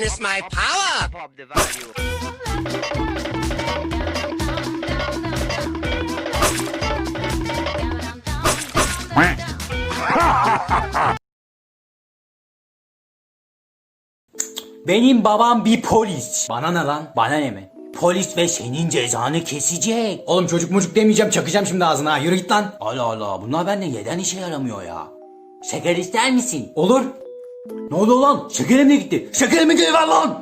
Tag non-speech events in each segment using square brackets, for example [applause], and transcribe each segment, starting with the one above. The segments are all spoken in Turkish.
It's my power. Benim babam bir polis. Bana ne lan? Bana ne mi? Polis ve senin cezanı kesecek. Oğlum çocuk mucuk demeyeceğim çakacağım şimdi ağzına. Yürü git lan. Allah Allah bunlar bende neden işe yaramıyor ya? Şeker ister misin? Olur. Ne oldu lan? Şekerim mi gitti? Şekerim mi geri ver lan?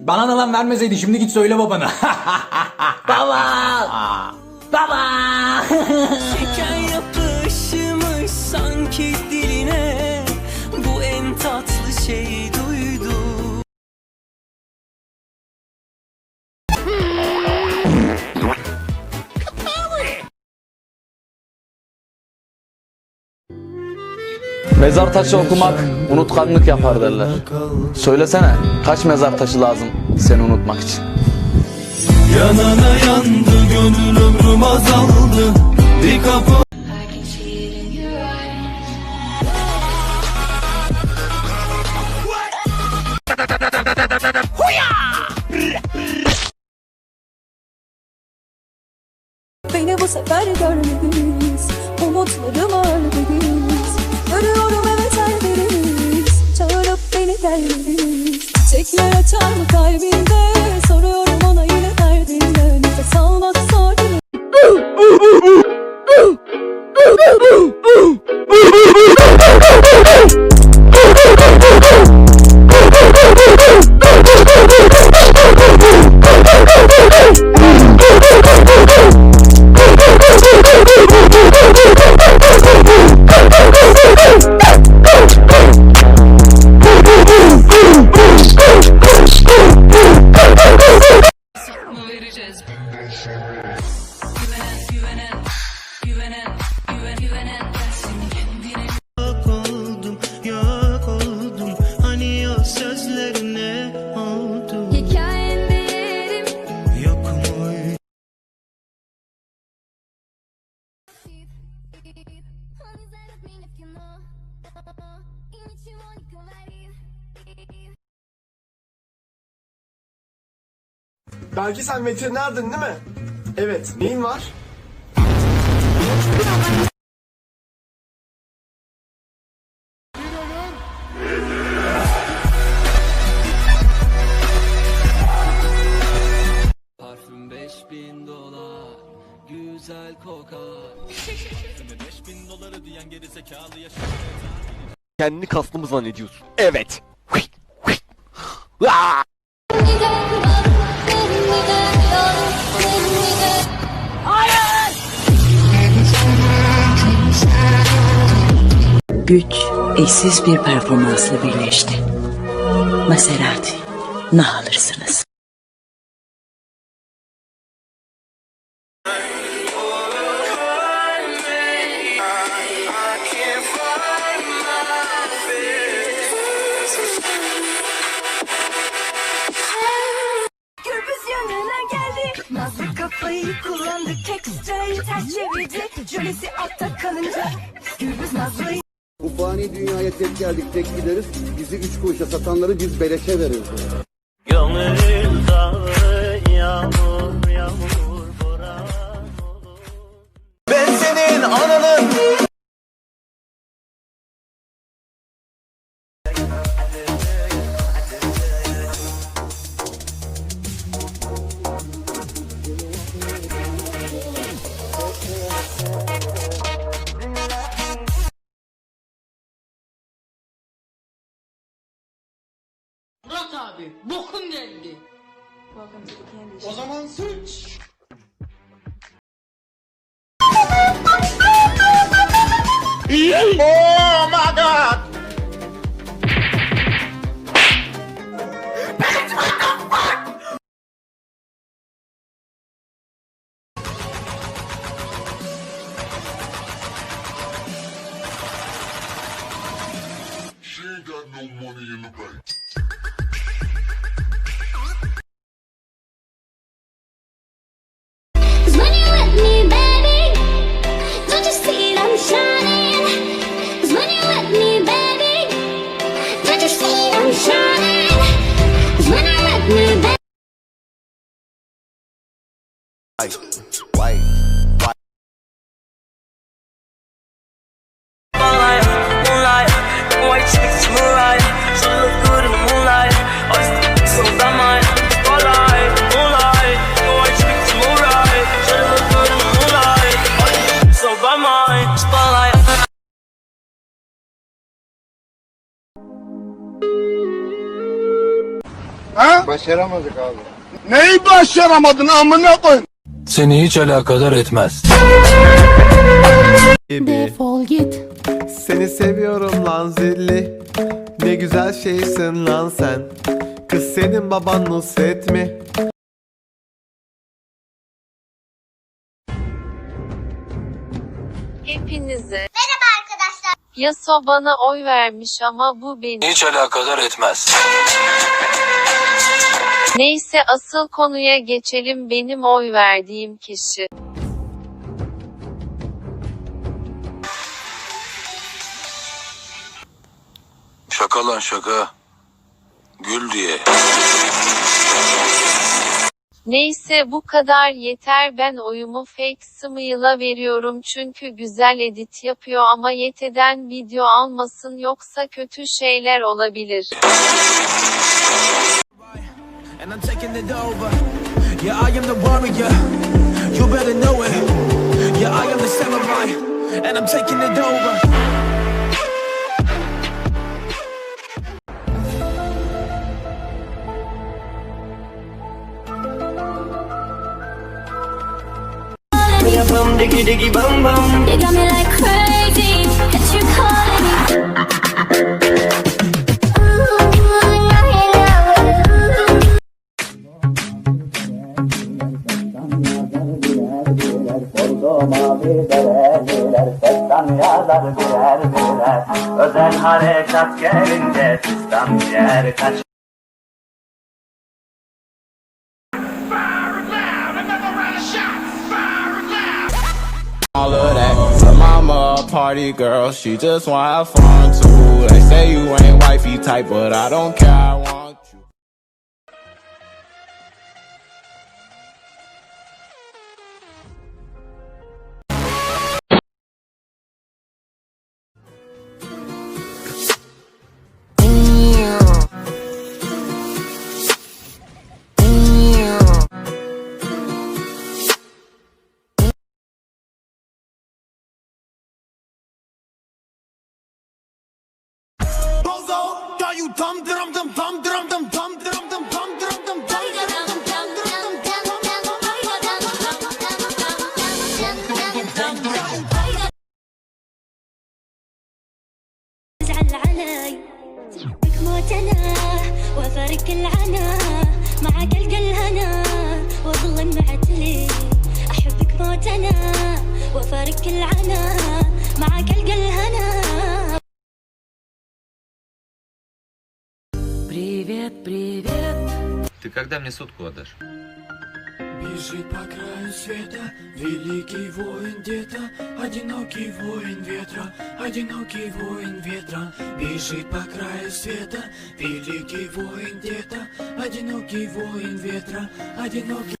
Bana ne lan vermeseydi şimdi git söyle babana. [laughs] Baba! [laughs] Baba! [laughs] Mezar taşı okumak unutkanlık yapar derler. Söylesene kaç mezar taşı lazım seni unutmak için? Yanana yandı gönül ömrüm azaldı Bir kapı. Beni bu sefer görmediniz Umutlarım ölmediniz Görüyorum Gelmediniz Çiçekler açar mı kalbinde Belki sen veterinerdin değil mi? Evet. Neyin var? Parfüm 5000 dolar Güzel kokar Kendini kaslı mı zannediyorsun? Evet. Güç eşsiz bir performansla birleşti. Maserati, ne alırsınız? Kullandı ters çevirdi Jölesi altta kalınca Gürbüz Nazlı'yı fani dünyaya tek geldik tek gideriz. Bizi üç kuruşa satanları biz beleşe veririz. Gönül dağı yağmur yağmur boran Ben senin ananın no money in the bank. Başaramadık abi. Neyi başaramadın amına koy? Seni hiç alakadar etmez. Defol git Seni seviyorum lan zilli. Ne güzel şeysin lan sen. Kız senin baban Nusret mi? Hepinize. Merhaba arkadaşlar. Yaso bana oy vermiş ama bu benim. Hiç alakadar etmez. Neyse asıl konuya geçelim benim oy verdiğim kişi. Şaka lan şaka. Gül diye. Neyse bu kadar yeter ben oyumu fake Smile'a veriyorum çünkü güzel edit yapıyor ama yeteden video almasın yoksa kötü şeyler olabilir. And I'm taking it over. Yeah, I am the warrior. You better know it. Yeah, I am the samurai. And I'm taking it over. Diggy, diggy, bum, bum. You got me like crazy That you calling me Özel harekat gelince sistem yer kaç. All of that. Her mama a party girl, she just wanna have fun too. They say you ain't wifey type, but I don't care. I want موت أنا وافارق العنا معك القى الهنا واظل معتلي احبك موت أنا وافارق العنا Привет, привет. Ты когда мне сотку отдашь? Бежит по краю света Великий воин где-то Одинокий воин ветра Одинокий воин ветра Бежит по краю света Великий воин где-то Одинокий воин ветра Одинокий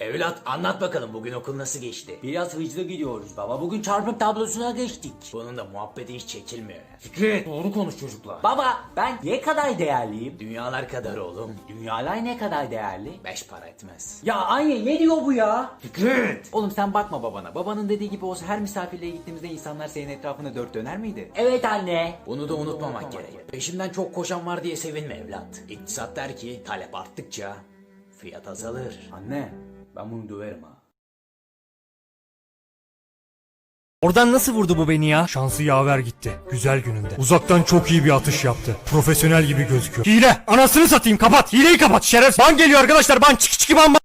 Evlat anlat bakalım bugün okul nasıl geçti? Biraz hızlı gidiyoruz baba. Bugün çarpım tablosuna geçtik. Bunun da muhabbeti hiç çekilmiyor. ya. Fikret doğru konuş çocuklar. Baba ben ne kadar değerliyim? Dünyalar kadar oğlum. Dünyalar ne kadar değerli? Beş para etmez. Ya anne ne diyor bu ya? Fikret. Oğlum sen bakma babana. Babanın dediği gibi olsa her misafirliğe gittiğimizde insanlar senin etrafında dört döner miydi? Evet anne. Bunu da unutmamak gerek. Peşimden çok koşan var diye sevinme evlat. İktisat der ki talep arttıkça fiyat azalır. Anne ben bunu döverim ha. Oradan nasıl vurdu bu beni ya? Şansı yaver gitti. Güzel gününde. Uzaktan çok iyi bir atış yaptı. Profesyonel gibi gözüküyor. Hile! Anasını satayım kapat! Hileyi kapat şeref! Ban geliyor arkadaşlar ban çık çık ban ban!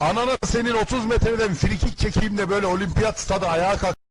Anana senin 30 metreden frikik çekeyim de böyle olimpiyat stadı ayağa kalk.